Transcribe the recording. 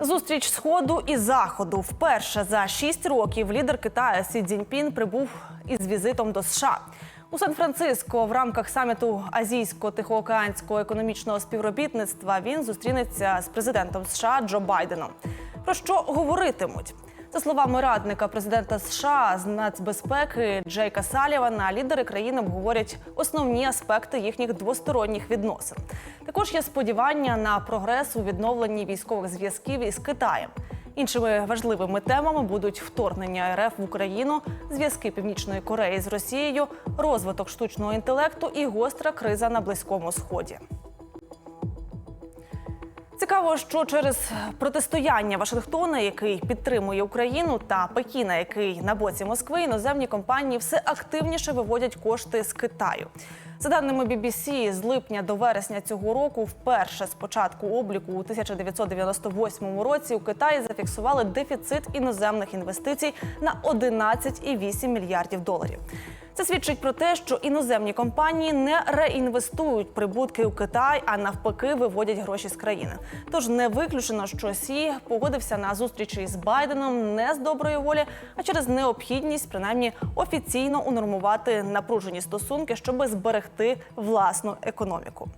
Зустріч сходу і заходу. Вперше за шість років лідер Китаю Сі Цзіньпін прибув із візитом до США. У Сан-Франциско в рамках саміту Азійсько-Тихоокеанського економічного співробітництва він зустрінеться з президентом США Джо Байденом. Про що говоритимуть? За словами радника президента США з нацбезпеки Джейка Салівана, лідери країн обговорять основні аспекти їхніх двосторонніх відносин. Також є сподівання на прогрес у відновленні військових зв'язків із Китаєм. Іншими важливими темами будуть вторгнення РФ в Україну, зв'язки Північної Кореї з Росією, розвиток штучного інтелекту і гостра криза на Близькому Сході. Цікаво, що через протистояння Вашингтона, який підтримує Україну, та Пекіна, який на боці Москви, іноземні компанії все активніше виводять кошти з Китаю. За даними BBC, з липня до вересня цього року, вперше з початку обліку у 1998 році у Китаї зафіксували дефіцит іноземних інвестицій на 11,8 мільярдів доларів. Це свідчить про те, що іноземні компанії не реінвестують прибутки у Китай, а навпаки виводять гроші з країни. Тож не виключено, що Сі погодився на зустрічі з Байденом не з доброї волі, а через необхідність принаймні офіційно унормувати напружені стосунки, щоб зберегти власну економіку.